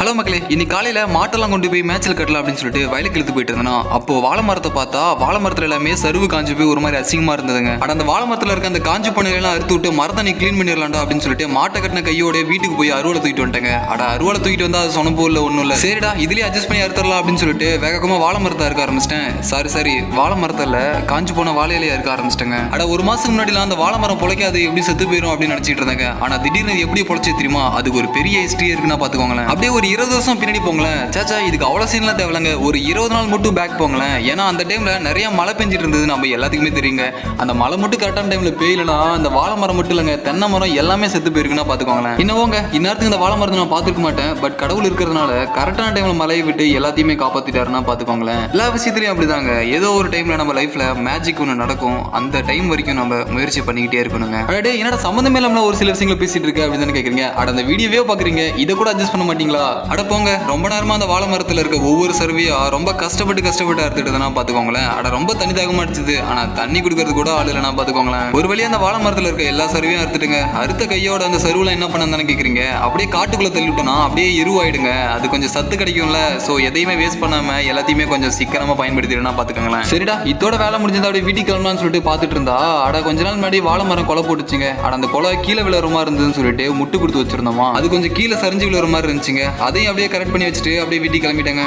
Hello மக்களே இன்னைக்கு காலையில மாட்டெல்லாம் கொண்டு போய் மேய்ச்சல் கட்டலாம் அப்படின்னு சொல்லிட்டு வயலுக்கு இழுத்து போயிட்டு இருந்தேனா அப்போ வாழை மரத்தை பார்த்தா வாழை மரத்துல எல்லாமே சருவு காஞ்சு போய் ஒரு மாதிரி அசிங்கமா இருந்ததுங்க. அட அந்த வாழை மரத்துல இருக்க அந்த காஞ்சு பணியெல்லாம் அறுத்து விட்டு மரத்தை நீ க்ளீன் பண்ணிடலாம்டா அப்படின்னு சொல்லிட்டு மாட்டை கட்டின கையோட வீட்டுக்கு போய் அருவாளை தூக்கிட்டு வந்துட்டேங்க. அட அருவலை தூக்கிட்டு வந்தா அது சொனப்போ இல்லை ஒன்றும் இல்லை. சரிடா இதுலயே அட்ஜஸ்ட் பண்ணி அறுத்துடலாம் அப்படின்னு சொல்லிட்டு வேகமா வாழை மரத்தை அறுக்க ஆரம்பிச்சிட்டேன். சாரி சாரி வாழை மரத்தில் காஞ்சு போன வாழையிலே இருக்க அறுக்க ஆரம்பிச்சிட்டேங்க. அட ஒரு மாசத்துக்கு முன்னாடிலாம் அந்த வாழை மரம் பிழைக்காது எப்படி செத்து போயிடும் அப்படின்னு நினைச்சிட்டு இருந்தாங்க. ஆனா திடீர்னு எப்படி பிழைச்சி தெரியுமா? அதுக்கு ஒரு பெரிய ஹிஸ்டரி இருக்குன்னா பாத்துக்கோங்களேன் அப்படியே ஒரு இருபது வருஷம் பின்னாடி போங்களேன். சாச்சா இதுக்கு அவ்வளோ சீன்லாம் தேவையில்லைங்க. ஒரு இருபது நாள் மட்டும் பேக் போங்களேன். ஏன்னா அந்த டைமில் நிறைய மழை பெஞ்சிட்டு இருந்தது. நம்ம எல்லாத்துக்குமே தெரியுங்க. அந்த மழை மட்டும் கரெக்டான டைமில் பெய்யலனா அந்த வாழை மரம் மட்டும் இல்லைங்க. தென்னை மரம் எல்லாமே செத்து போயிருக்குன்னா பார்த்துக்கோங்களேன். இன்னவோங்க இந்நேரத்துக்கு இந்த வாழை மரத்தை நான் பார்த்துருக்க மாட்டேன். பட் கடவுள் இருக்கிறதுனால கரெக்டான டைமில் மழையை விட்டு எல்லாத்தையுமே காப்பாற்றிட்டாருன்னா பார்த்துக்கோங்களேன். எல்லா விஷயத்துலையும் அப்படிதாங்க. ஏதோ ஒரு டைமில் நம்ம லைஃப்பில் மேஜிக் ஒன்று நடக்கும். அந்த டைம் வரைக்கும் நம்ம முயற்சி பண்ணிக்கிட்டே இருக்கணுங்க. அடே என்னடா சம்மந்தமே இல்லாமல் ஒரு சில விஷயங்களை பேசிட்டு இருக்க அப்படின்னு கேட்குறீங்க அட அந்த வீடியோவே பார்க்குறீங்க இதை கூட அட்ஜஸ்ட் பண்ண மாட்டீங்களா? அட போங்க ரொம்ப நேரமா அந்த வாழை மரத்துல இருக்க ஒவ்வொரு சர்வியா ரொம்ப கஷ்டப்பட்டு கஷ்டப்பட்டு அறுத்துட்டுதுன்னா பாத்துக்கோங்களேன் அட ரொம்ப தண்ணி தாகமா அடிச்சது. ஆனா தண்ணி குடுக்கறது கூட ஆள் இல்லைனா பாத்துக்கோங்களேன் ஒரு வழியா அந்த வாழை மரத்துல இருக்க எல்லா சர்வியும் அறுத்துட்டுங்க. அறுத்த கையோட அந்த சருவுல என்ன பண்ண கேக்குறீங்க? அப்படியே காட்டுக்குள்ள தள்ளிவிட்டோம்னா அப்படியே எருவாயிடுங்க. அது கொஞ்சம் சத்து கிடைக்கும்ல. சோ எதையுமே வேஸ்ட் பண்ணாம எல்லாத்தையுமே கொஞ்சம் சிக்கனமா பயன்படுத்திடுனா பாத்துக்கோங்களேன் சரிடா இதோட வேலை முடிஞ்சது அப்படியே வீட்டுக்கு கிளம்பலாம்னு சொல்லிட்டு பார்த்துட்டு இருந்தா அட கொஞ்ச நாள் முன்னாடி வாழை மரம் கொலை போட்டுச்சுங்க. அட அந்த கொலை கீழே விழுற மாதிரி இருந்ததுன்னு சொல்லிட்டு முட்டு கொடுத்து வச்சிருந்தோமா? அது கொஞ்சம் கீழே சரிஞ்சு விழுற மாதிரி இருந்துச்சுங்க. அதையும் அப்படியே கரெக்ட் பண்ணி வச்சுட்டு அப்படியே வீட்டுக்கு கிளம்பிட்டேங்க.